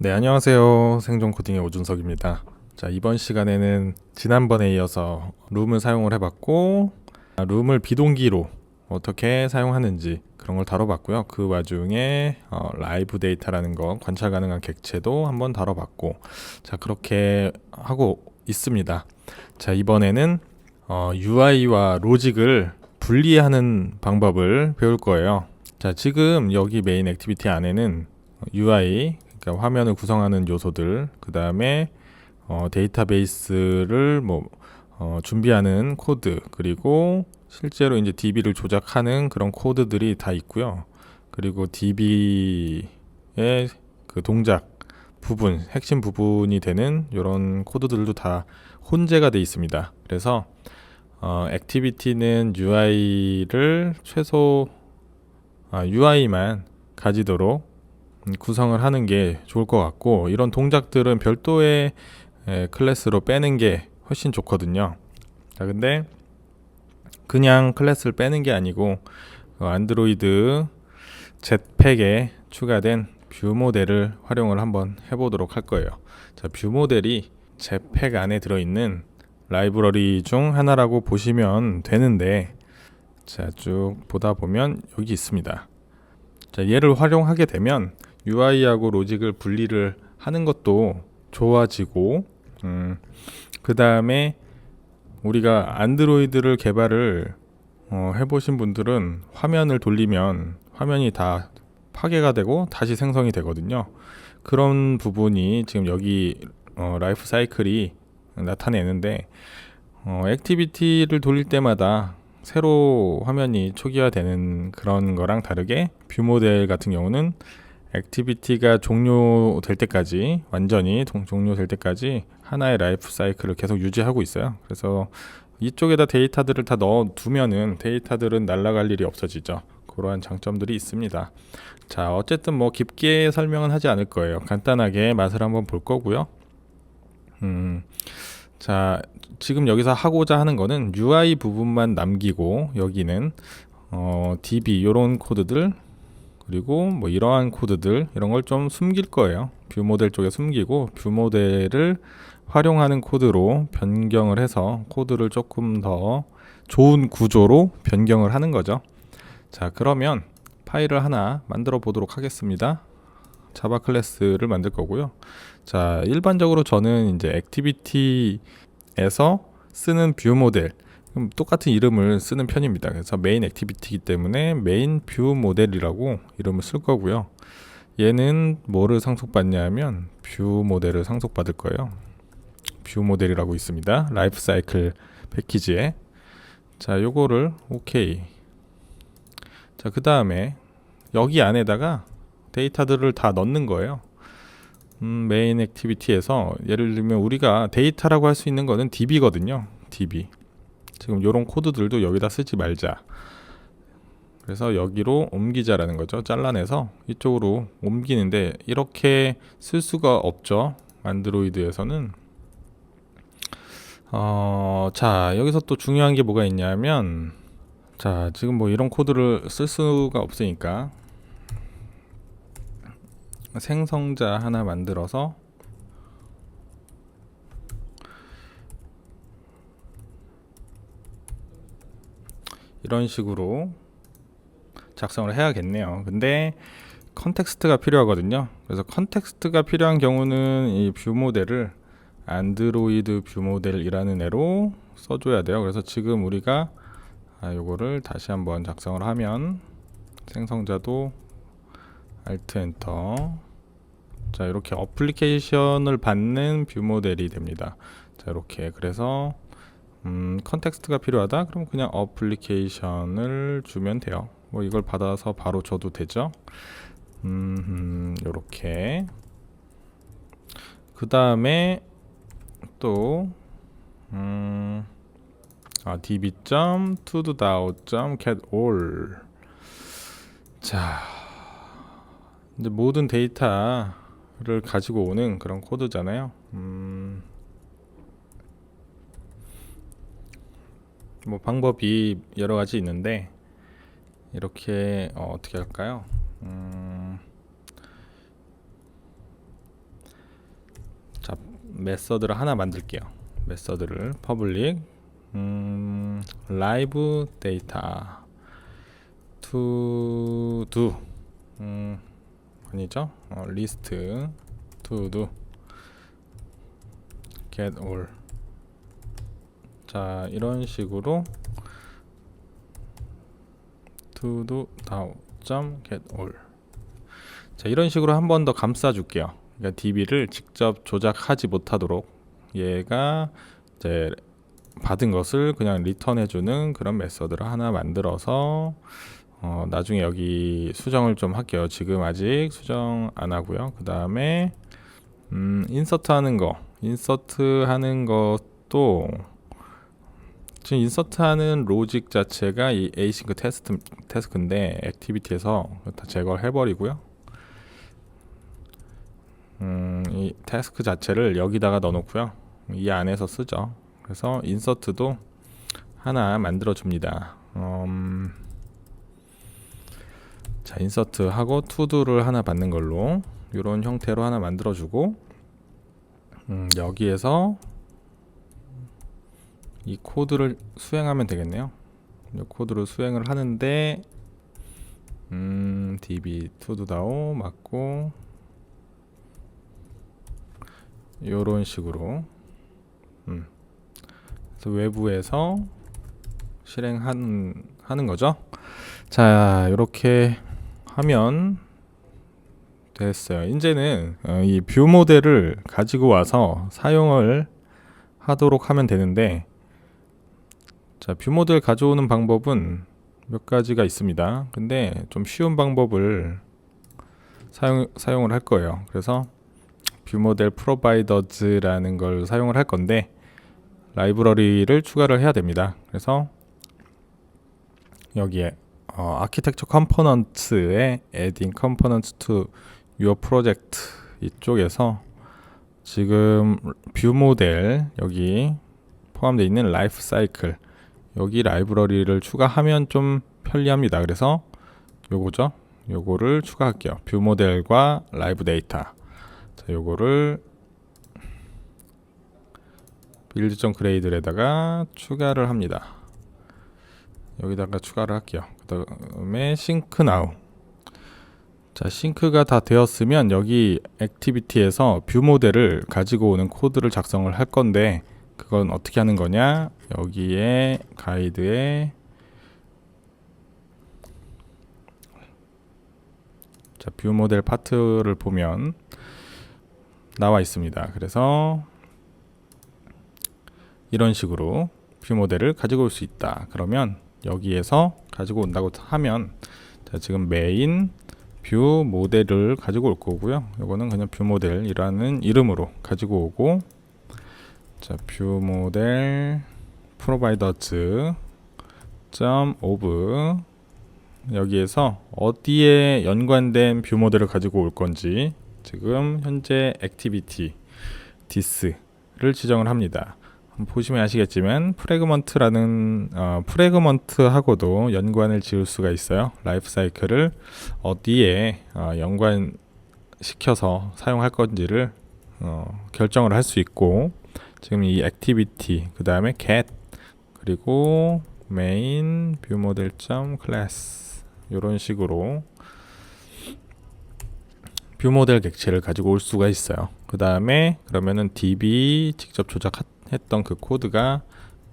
네, 안녕하세요. 생존 코딩의 오준석입니다. 자, 이번 시간에는 지난번에 이어서 룸을 사용을 해봤고, 아, 룸을 비동기로 어떻게 사용하는지 그런 걸 다뤄봤고요. 그 와중에 어, 라이브 데이터라는 거, 관찰 가능한 객체도 한번 다뤄봤고, 자, 그렇게 하고 있습니다. 자, 이번에는 어, UI와 로직을 분리하는 방법을 배울 거예요. 자, 지금 여기 메인 액티비티 안에는 UI, 그러니까 화면을 구성하는 요소들, 그 다음에 어, 데이터베이스를 뭐 어, 준비하는 코드, 그리고 실제로 이제 DB를 조작하는 그런 코드들이 다 있고요. 그리고 DB의 그 동작 부분, 핵심 부분이 되는 이런 코드들도 다 혼재가 돼 있습니다. 그래서 어, 액티비티는 UI를 최소 아, UI만 가지도록 음, 구성을 하는 게 좋을 것 같고 이런 동작들은 별도의 에, 클래스로 빼는 게 훨씬 좋거든요. 자, 근데 그냥 클래스를 빼는 게 아니고 어, 안드로이드 jetpack에 추가된 뷰 모델을 활용을 한번 해보도록 할 거예요. 자, 뷰 모델이 jetpack 안에 들어있는 라이브러리 중 하나라고 보시면 되는데 자, 쭉 보다 보면 여기 있습니다. 자, 얘를 활용하게 되면 UI하고 로직을 분리를 하는 것도 좋아지고 음, 그 다음에 우리가 안드로이드를 개발을 어, 해보신 분들은 화면을 돌리면 화면이 다 파괴가 되고 다시 생성이 되거든요. 그런 부분이 지금 여기 어, 라이프 사이클이 나타내는데 어, 액티비티를 돌릴 때마다 새로 화면이 초기화되는 그런 거랑 다르게 뷰 모델 같은 경우는 액티비티가 종료될 때까지 완전히 동- 종료될 때까지 하나의 라이프 사이클을 계속 유지하고 있어요. 그래서 이쪽에다 데이터들을 다 넣어 두면은 데이터들은 날아갈 일이 없어지죠. 그러한 장점들이 있습니다. 자, 어쨌든 뭐 깊게 설명은 하지 않을 거예요. 간단하게 맛을 한번 볼 거고요. 음, 자, 지금 여기서 하고자 하는 거는 UI 부분만 남기고 여기는 어, DB 이런 코드들 그리고 뭐 이러한 코드들 이런 걸 좀 숨길 거예요. 뷰 모델 쪽에 숨기고 뷰 모델을 활용하는 코드로 변경을 해서 코드를 조금 더 좋은 구조로 변경을 하는 거죠. 자, 그러면 파일을 하나 만들어 보도록 하겠습니다. 자바 클래스를 만들 거고요. 자, 일반적으로 저는 이제 액티비티에서 쓰는 뷰 모델 그럼 똑같은 이름을 쓰는 편입니다. 그래서 메인 액티비티이기 때문에 메인 뷰 모델이라고 이름을 쓸 거고요. 얘는 뭐를 상속받냐면 뷰 모델을 상속받을 거예요. 뷰 모델이라고 있습니다. 라이프 사이클 패키지에 자, 요거를 오케이. 자, 그 다음에 여기 안에다가 데이터들을 다 넣는 거예요. 음, 메인 액티비티에서 예를 들면 우리가 데이터라고 할 수 있는 거는 DB거든요. DB. 지금 요런 코드들도 여기다 쓰지 말자. 그래서 여기로 옮기자라는 거죠. 잘라내서 이쪽으로 옮기는데 이렇게 쓸 수가 없죠. 안드로이드에서는. 어, 자, 여기서 또 중요한 게 뭐가 있냐면 자, 지금 뭐 이런 코드를 쓸 수가 없으니까 생성자 하나 만들어서 이런 식으로 작성을 해야겠네요. 근데 컨텍스트가 필요하거든요. 그래서 컨텍스트가 필요한 경우는 이 뷰 모델을 안드로이드 뷰 모델이라는 애로 써줘야 돼요. 그래서 지금 우리가 아, 요거를 다시 한번 작성을 하면 생성자도 Alt 엔터 자 이렇게 어플리케이션을 받는 뷰 모델이 됩니다. 자 이렇게 그래서 음, 컨텍스트가 필요하다? 그럼 그냥 어플리케이션을 주면 돼요. 뭐 이걸 받아서 바로 줘도 되죠. 음, 요렇게. 그 다음에 또, 음, 아, db.todoDAO.getAll. 자, 이제 모든 데이터를 가지고 오는 그런 코드잖아요. 음, 뭐 방법이 여러 가지 있는데 이렇게 어, 떻게 할까요? 음, 메서드를 하나 만들게요. 메서드를 퍼블릭 음, 라이브 데이터 to 음, 아니죠? 어, 리스트 to do get all 자 이런 식으로 to do now 점 get all 자 이런 식으로 한 번 더 감싸 줄게요 그러니까 DB를 직접 조작하지 못하도록 얘가 이제 받은 것을 그냥 리턴해 주는 그런 메서드를 하나 만들어서 어, 나중에 여기 수정을 좀 할게요. 지금 아직 수정 안 하고요. 그 다음에 음, 인서트 하는 거, 인서트 하는 것도 지금 인서트 하는 로직 자체가 이 에이싱크 테스트 태스크인데 액티비티에서 다 제거를 해버리고요. 음, 이 태스크 자체를 여기다가 넣어놓고요. 이 안에서 쓰죠. 그래서 인서트도 하나 만들어 줍니다. 음, 자 인서트 하고 투두를 하나 받는 걸로 이런 형태로 하나 만들어 주고 음, 여기에서 이 코드를 수행하면 되겠네요. 이 코드를 수행을 하는데 음, db 투두다오 맞고 이런 식으로 음. 그래서 외부에서 실행하는 하는 거죠. 자, 이렇게 하면 됐어요. 이제는 어, 이뷰 모델을 가지고 와서 사용을 하도록 하면 되는데 자, 뷰 모델 가져오는 방법은 몇 가지가 있습니다. 근데 좀 쉬운 방법을 사용 사용을 할 거예요. 그래서 뷰 모델 프로바이더즈라는 걸 사용을 할 건데 라이브러리를 추가를 해야 됩니다. 그래서 여기에 어, 아키텍처 컴포넌트에 adding components to your project 이쪽에서 지금 뷰 모델 여기 포함되어 있는 라이프 사이클 여기 라이브러리를 추가하면 좀 편리합니다. 그래서 요거죠. 요거를 추가할게요. 뷰 모델과 라이브 데이터. 자, 요거를 빌드.점 그레이드에다가 추가를 합니다. 여기다가 추가를 할게요. 그 다음에 싱크 나우. 자, 싱크가 다 되었으면 여기 액티비티에서 뷰 모델을 가지고 오는 코드를 작성을 할 건데 그건 어떻게 하는 거냐? 여기에 가이드에 자, 뷰 모델 파트를 보면 나와 있습니다. 그래서 이런 식으로 뷰 모델을 가지고 올 수 있다. 그러면 여기에서 가지고 온다고 하면 자, 지금 메인 뷰 모델을 가지고 올 거고요. 이거는 그냥 뷰 모델이라는 이름으로 가지고 오고 자, 뷰 모델 프로바이더즈 점 오브 여기에서 어디에 연관된 뷰 모델을 가지고 올 건지 지금 현재 액티비티 디스를 지정을 합니다. 보시면 아시겠지만 프레그먼트라는 어, 프레그먼트하고도 연관을 지을 수가 있어요. 라이프 사이클을 어디에 어, 연관시켜서 사용할 건지를 어, 결정을 할 수 있고 지금 이 액티비티 그 다음에 get 그리고 main view model class 이런 식으로 뷰 모델 객체를 가지고 올 수가 있어요. 그 다음에 그러면은 db 직접 조작했던 그 코드가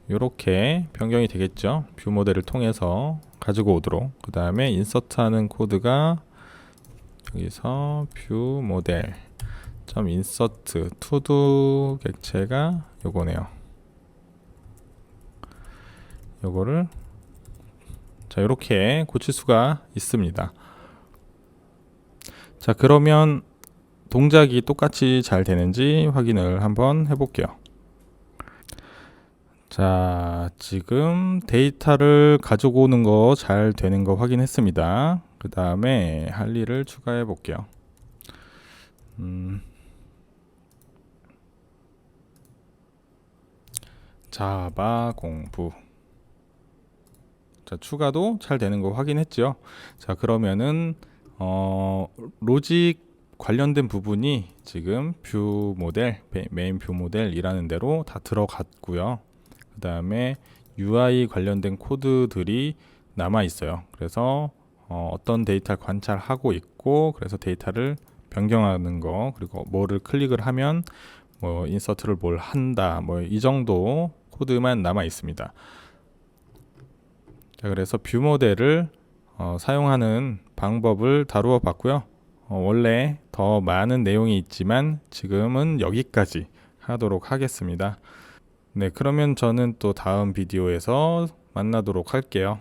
이렇게 변경이 되겠죠. 뷰 모델을 통해서 가지고 오도록. 그 다음에 인서트하는 코드가 여기서 뷰 모델 점 인서트 투두 객체가 요거네요. 요거를 자 이렇게 고칠 수가 있습니다. 자 그러면 동작이 똑같이 잘 되는지 확인을 한번 해볼게요. 자 지금 데이터를 가지고 오는 거 잘 되는 거 확인했습니다. 그 다음에 할 일을 추가해 볼게요. 음, 자바 공부 자 추가도 잘 되는 거 확인했죠 자 그러면은 어 로직 관련된 부분이 지금 뷰 모델, 메- 메인 뷰 모델이라는 대로 다 들어갔고요. 그 다음에 UI 관련된 코드들이 남아 있어요. 그래서 어, 어떤 데이터를 관찰하고 있고, 그래서 데이터를 변경하는 거, 그리고 뭐를 클릭을 하면 뭐 인서트를 뭘 한다, 뭐 이 정도 코드만 남아 있습니다. 자, 그래서 뷰 모델을 어, 사용하는 방법을 다루어 봤고요. 어, 원래 더 많은 내용이 있지만 지금은 여기까지 하도록 하겠습니다. 네, 그러면 저는 또 다음 비디오에서 만나도록 할게요.